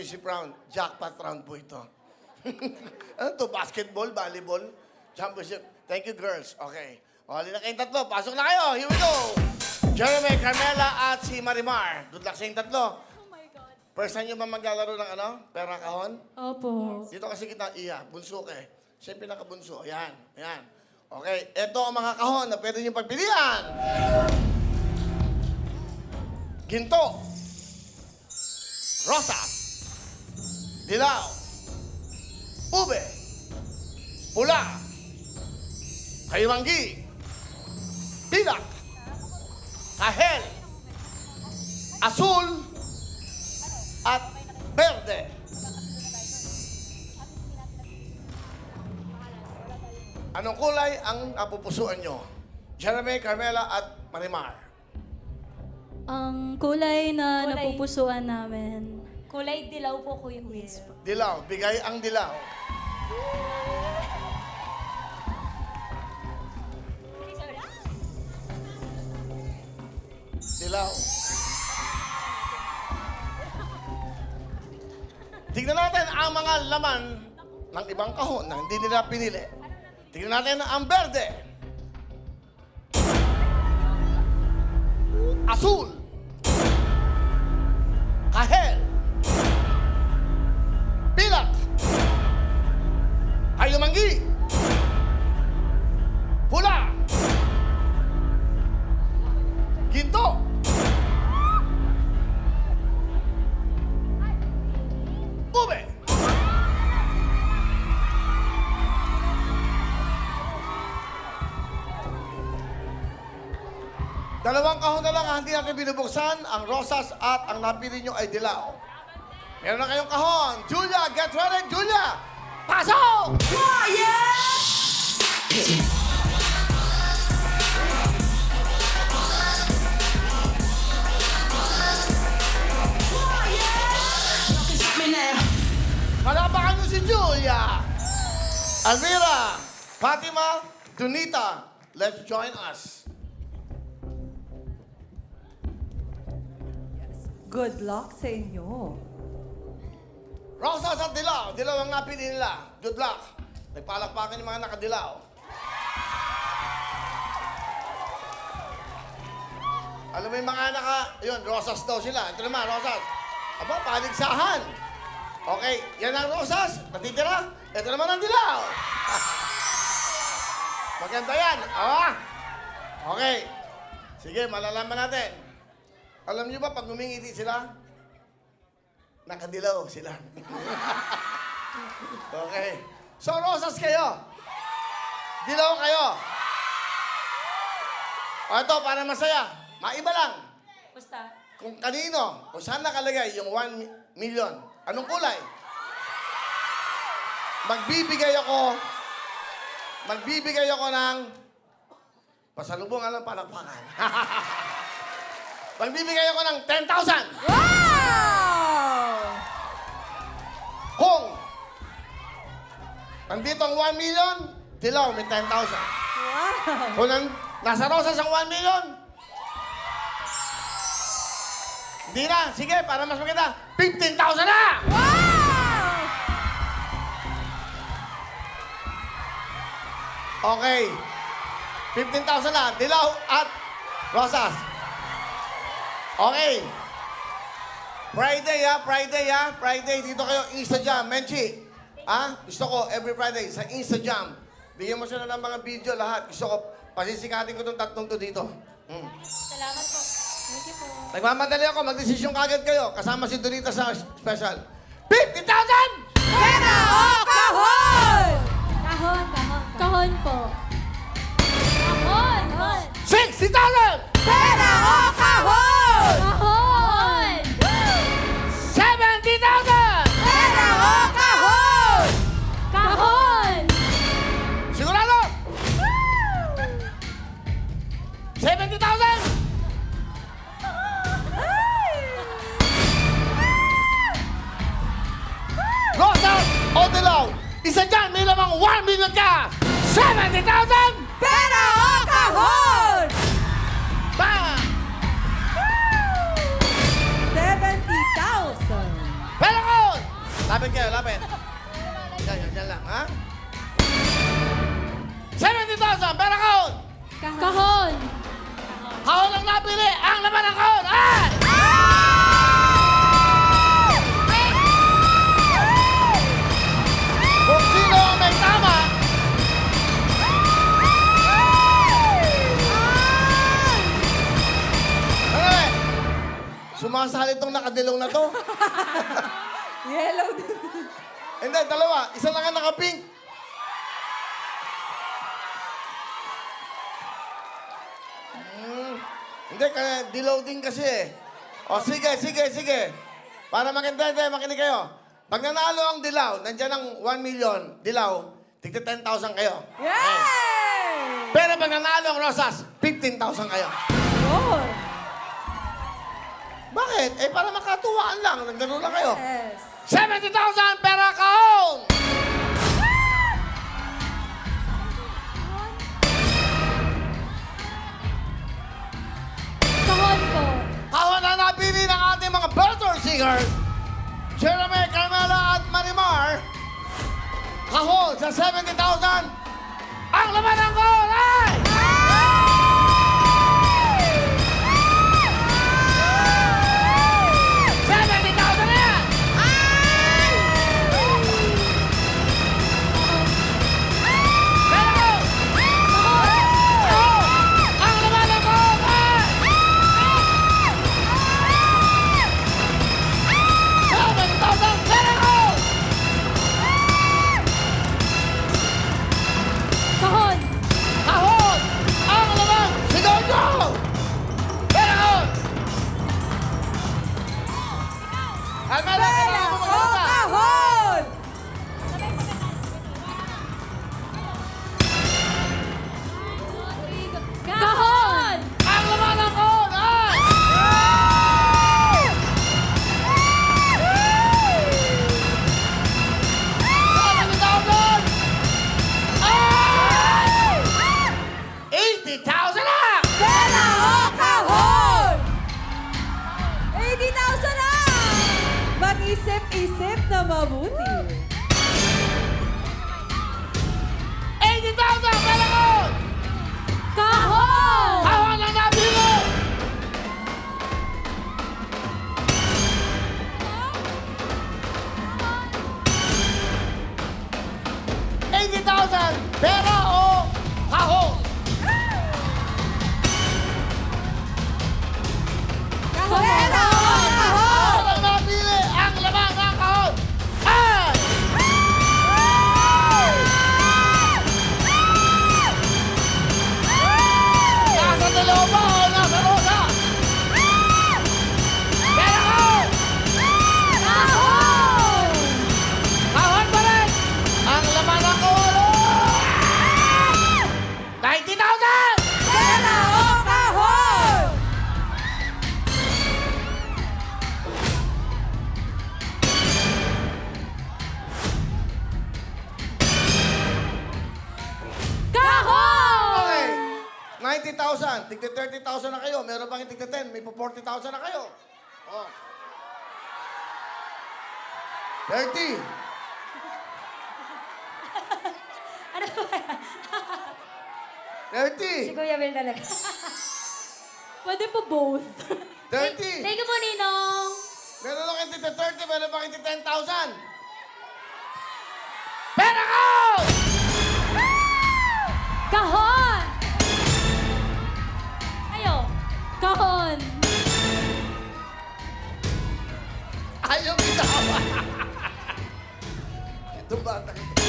championship round. Jackpot round po ito. ano to, basketball, volleyball, championship. Thank you, girls. Okay. O, halina kayong tatlo. Pasok na kayo. Here we go. Jeremy, Carmela, at si Marimar. Good luck sa inyong tatlo. Oh my God. First time nyo ba maglalaro ng ano? Pera kahon? Opo. Dito kasi kita, iya, bunso ka eh. Siya yung pinakabunso. Ayan, ayan. Okay, ito ang mga kahon na pwede nyo pagpilian. Ginto. Rosa. Dilaw. Ube. Pula. Kaywanggi. Pilak. Kahel. Asul. At berde. Anong kulay ang napupusuan nyo? Jeremy, Carmela, at Marimar. Ang kulay na Kulay. napupusuan namin. Kulay dilaw po, Kuya Will. Dilaw, bigay ang dilaw. Dilaw. Tignan natin ang mga laman ng ibang kahon na hindi nila pinili. Tignan natin ang berde. Asul. Dalawang kahon na lang ang hindi natin binubuksan, ang rosas at ang napili nyo ay dilaw. Meron na kayong kahon. Julia, get ready, Julia! Pasok! Palapakan nyo si Julia! Almira, Fatima, Tunita, let's join us. Good luck sa inyo. Rosas at dilaw. Dilaw ang napili nila. Good luck. Nagpalakpakan yung mga nakadilaw. Alam mo yung mga naka... Yun, rosas daw sila. Ito naman, rosas. Aba, paligsahan. Okay, yan ang rosas. Natitira. Ito naman ang dilaw. Maganda yan. Ah! Okay. Sige, malalaman natin. Alam niyo ba, pag ngumingiti sila, nakadilaw sila. okay. So, rosas kayo. Dilaw kayo. O ito, para masaya. Maiba lang. Basta, Kung kanino, kung saan nakalagay yung 1 mi- million, anong kulay? Magbibigay ako, magbibigay ako ng pasalubungan ng palakpakan. magbibigay ako ng 10,000. Wow! Kung nandito ang 1 million, dilaw may 10,000. Wow! Kung nan, nasa rosas ang 1 million, hindi na. Sige, para mas maganda, 15,000 na! Wow! Okay. 15,000 na. Dilaw at rosas. Okay. Friday, ha? Friday, ha? Friday, dito kayo, Instagram. Menchi, ha? Gusto ko, every Friday, sa Instagram, bigyan mo sila ng mga video lahat. Gusto ko, pasisikatin ko itong tatlong to dito. Hmm. salamat po. Thank you po. Nagmamadali ako, magdesisyon kagad kayo. Kasama si Donita sa special. 50,000! Pera o kahon! Kahon, kahon. Kahon po. Kahon! Kahon! 60,000! Pera lamang 1 million ka! 70,000! Pera o kahon! Bang! 70,000! Pero Lapit kayo, lapit. Yan, yan, yan lang, ha? 70,000, pera kahon! Kahon. Kahon ang napili! Ang laman ng kahon! Ay! Nakadilong na to. Yellow din. Hindi, dalawa. Isa lang ang naka-pink. Hmm. Hindi, kaya dilaw din kasi eh. O sige, sige, sige. Para maganda, hindi, makinig kayo. Pag nanalo ang dilaw, nandiyan ang 1 million, dilaw, tigta 10,000 kayo. Yay! Pero pag nanalo ang rosas, 15,000 kayo. Good. Bakit? Eh, para makatuwaan lang. Nagano lang kayo. Yes. 70,000 pera kahon! Kahon po. Kahon na napili ng ating mga Belter Singers, Jeremy, Carmela at Marimar. Kahon sa 70,000. Ang laman ng mabuti. Eighty thousand! Pera kahon! Kahon. Kahon ang thousand! Pera o kahon? Pera 30,000 na kayo. Meron bang tigti 10? May po 40,000 na kayo. Oh. 30. Ano ba yan? 30. Si Kuya Will talaga. Pwede po both. 30. Thank you po, Ninong. Meron lang tigti 30. Meron bang tigti 10,000? Pera ko! Kahon. Ayaw bitawa. Ito bata.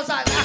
Oh,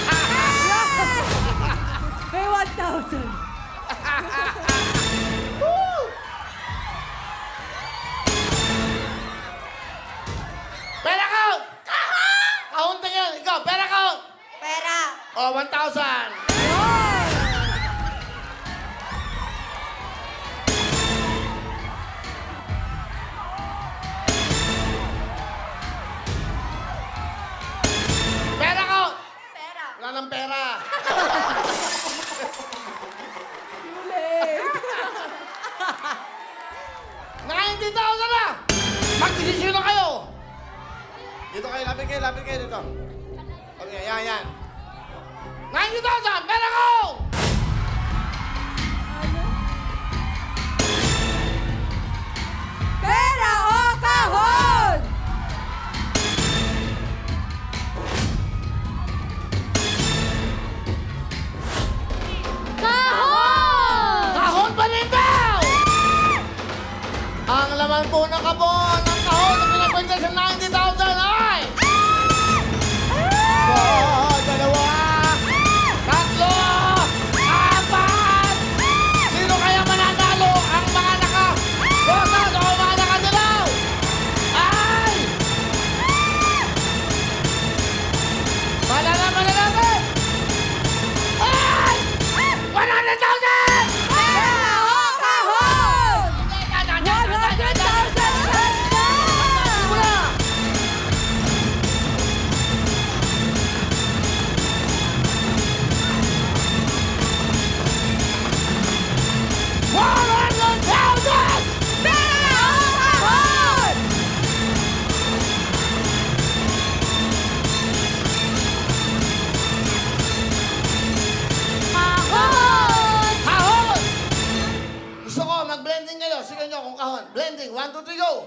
Blending. One, two, three, go!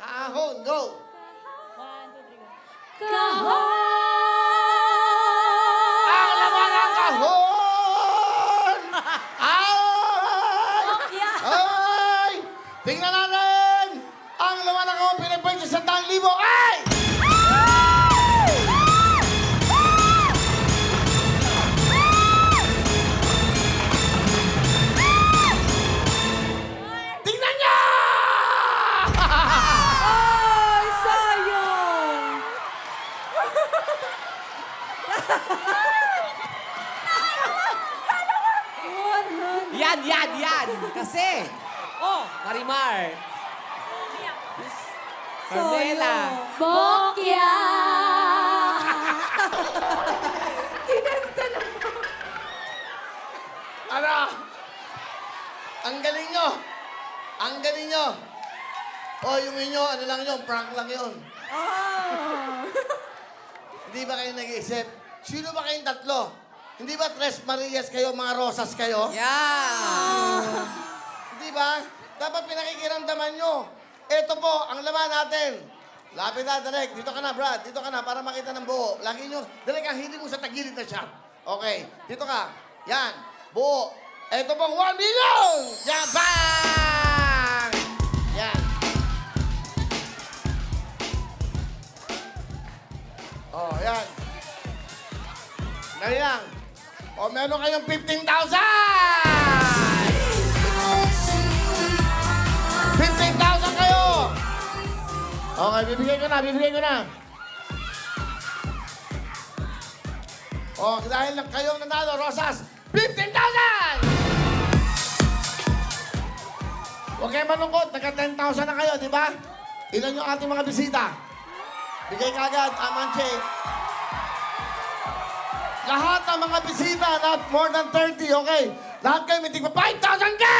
Kahon, go! Kahon! Ang laman ng kahon! Ay! Ay! Tingnan natin! Ang laman ng kahon pinipwede sa daang libo. Ay! Kasi. Oh, Marimar. Carmela. Bokya! Ano? Ang galing nyo! Ang galing nyo! O, yung inyo, ano lang yun, prank lang yun. Oh. Hindi ba kayo nag-iisip? Sino ba kayong tatlo? Hindi ba Tres Marias kayo, mga Rosas kayo? Yeah. Hindi ba? Dapat pinakikiramdaman nyo. Ito po, ang laman natin. Lapit na, Derek. Dito ka na, Brad. Dito ka na, para makita ng buo. Lagi nyo, Derek, ang hindi mo sa tagilid na siya. Okay, dito ka. Yan, buo. Ito pong 1 million! Yan, bang! Yan. Oh, yan. Dali lang. O, meron kayong 15,000! 15,000 Okay, bibigay ko na, bibigay ko na. Oh, dahil lang kayong nanalo, Rosas, 15,000! Huwag kayo malungkot, nagka 10,000 na kayo, di ba? Ilan yung ating mga bisita? Bigay ka agad, Amanche. Lahat ng mga bisita, not more than 30, okay? Lahat kayo may tigpa 5,000 ka!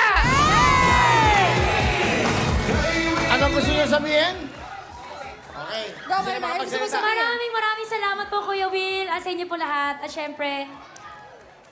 Ano gusto niyo sabihin? Okay. Go, Sige, Marimar. Gusto mo makapagsalita. Maraming maraming salamat po Kuya Will at sa inyo po lahat. At syempre,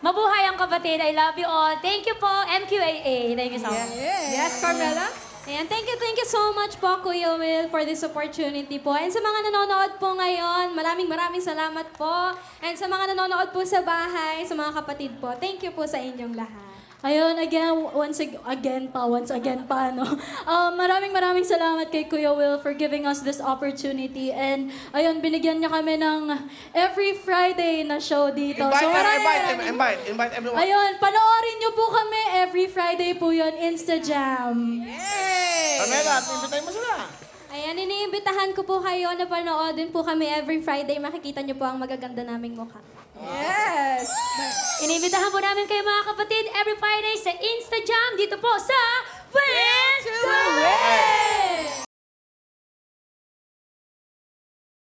mabuhay ang kapatid. I love you all. Thank you po, MQAA. Thank you so much. Yes, Carmela? Ayan, thank you, thank you so much po, Kuya Will, for this opportunity po. And sa mga nanonood po ngayon, maraming maraming salamat po. And sa mga nanonood po sa bahay, sa mga kapatid po, thank you po sa inyong lahat. Ayun, again, once ag- again pa, once again pa, no? Um, maraming maraming salamat kay Kuya Will for giving us this opportunity. And, ayun, binigyan niya kami ng every Friday na show dito. Invite, maraming invite, maraming- invite, invite everyone. Ayun, panoorin niyo po kami every Friday po yun, Instajam. Carmela, invite mo sila. Ayan, iniimbitahan ko po kayo na panoodin po kami every Friday. Makikita niyo po ang magaganda naming mukha. Yes! Inibitahan po namin kayo mga kapatid every Friday sa Insta Jam dito po sa Win to Win!